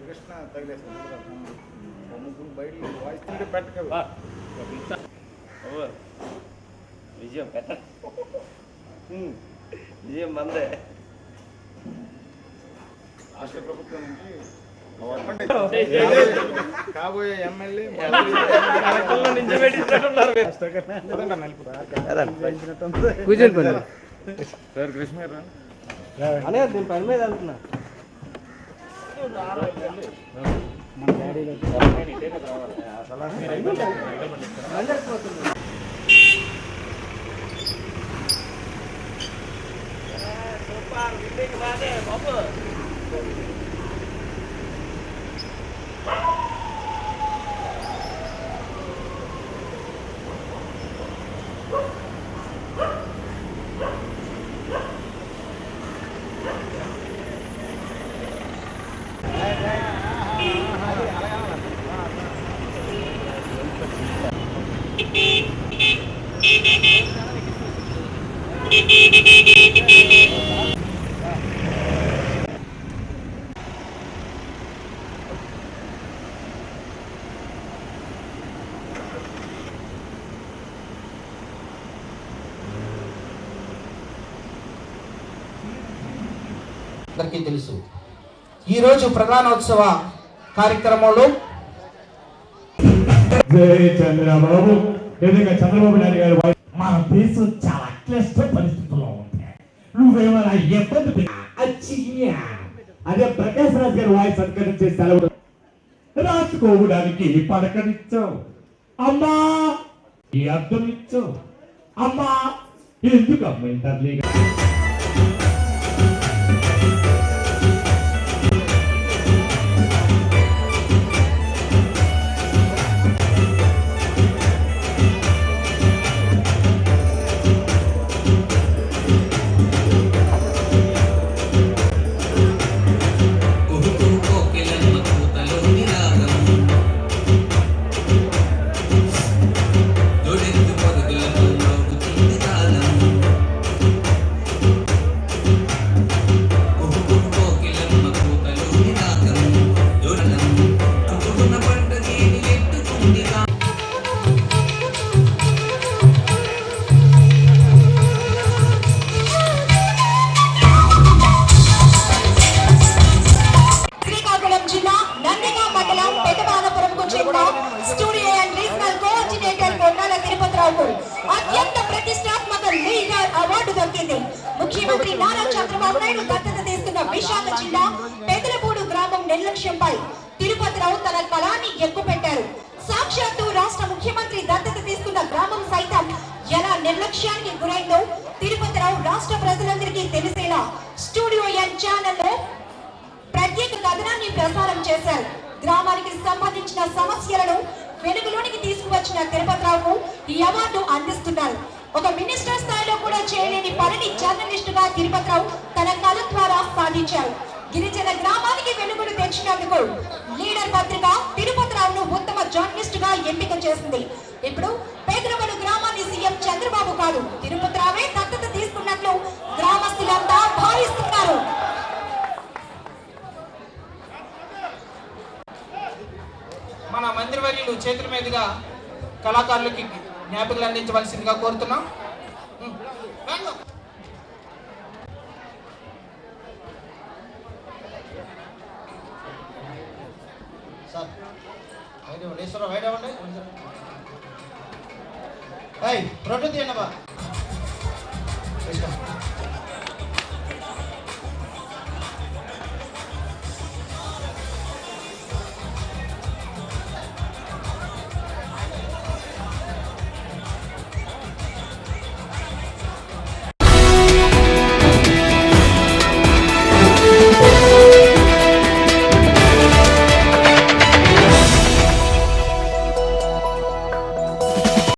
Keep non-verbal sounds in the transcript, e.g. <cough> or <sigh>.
కృష్ణ తగిలేస్తాను బయట వాయిస్ పెట్టక విజయం పెట్ట. విజయం మందే. రాష్ట్ర ప్రభుత్వం నుంచి <laughs> కాబోయే ఎమ్మెల్యే కూర్చొని పని సార్ కృష్ణ అనే నేను పని మీద వెళ్తున్నా అందరికీ తెలుసు. ఈరోజు ప్రధానోత్సవ కార్యక్రమంలో జై చంద్రబాబు. నిజంగా చంద్రబాబు నాయుడు గారు మన దేశం క్లిష్ట పరిస్థితుల్లో ఉంటాయి నువ్వేమైనా ఇబ్బంది పె- అచ్చియ్యా. అదే ప్రకాశ్ రాజ్ గారి వాయిస్ అనుకరించే సెలవు రాసుకోవడానికి పడకనిచ్చావు. అమ్మా! ఈ అర్థం ఇచ్చావు. అమ్మా! ఎందుకు అమ్మ ఇంటర్లీగా జరిగింది. ముఖ్యమంత్రి నారా చంద్రబాబు నాయుడు దత్తత తీసుకున్న విశాఖ జిల్లా పెదలపూడు గ్రామం నిర్లక్ష్యంపై తిరుపతిరావు తన కళాన్ని ఎక్కుపెట్టారు. సాక్షాత్తు రాష్ట్ర ముఖ్యమంత్రి దత్తత తీసుకున్న గ్రామం సైతం ఎలా నిర్లక్ష్యానికి గురైందో తిరుపతిరావు రాష్ట్ర ప్రజలందరికీ తెలిసేలా స్టూడియో ఎన్ ఛానల్లో ప్రత్యేక కథనాన్ని ప్రసారం చేశారు. గ్రామానికి సంబంధించిన సమస్యలను వెలుగులోనికి తీసుకువచ్చిన తిరుపతిరావుకు ఈ అవార్డు అందిస్తున్నారు. ఒక మినిస్టర్ స్థాయిలో కూడా చేయలేని పనిని జర్నలిస్ట్గా తిరుపతిరావు తన కథ ద్వారా సాధించారు. గిరిజన గ్రామానికి వెలుగులు తెచ్చినందుకు లీడర్ పత్రిక తిరుపతిరావును ఉత్తమ జర్నలిస్ట్గా ఎంపిక చేసింది. ఇప్పుడు పేదరమడు గ్రామాన్ని సీఎం చంద్రబాబు కాదు తిరుపతిరావే దత్తత తీసుకున్నట్లు గ్రామస్తులంతా భావిస్తున్నారు. మన మంత్రివర్యులు చేతుల మీదుగా కళాకారులకి జ్ఞాపికలు అందించవలసిందిగా కోరుతున్నాం. సార్ ఐడేశ్వరరావు ఐడే ఉండే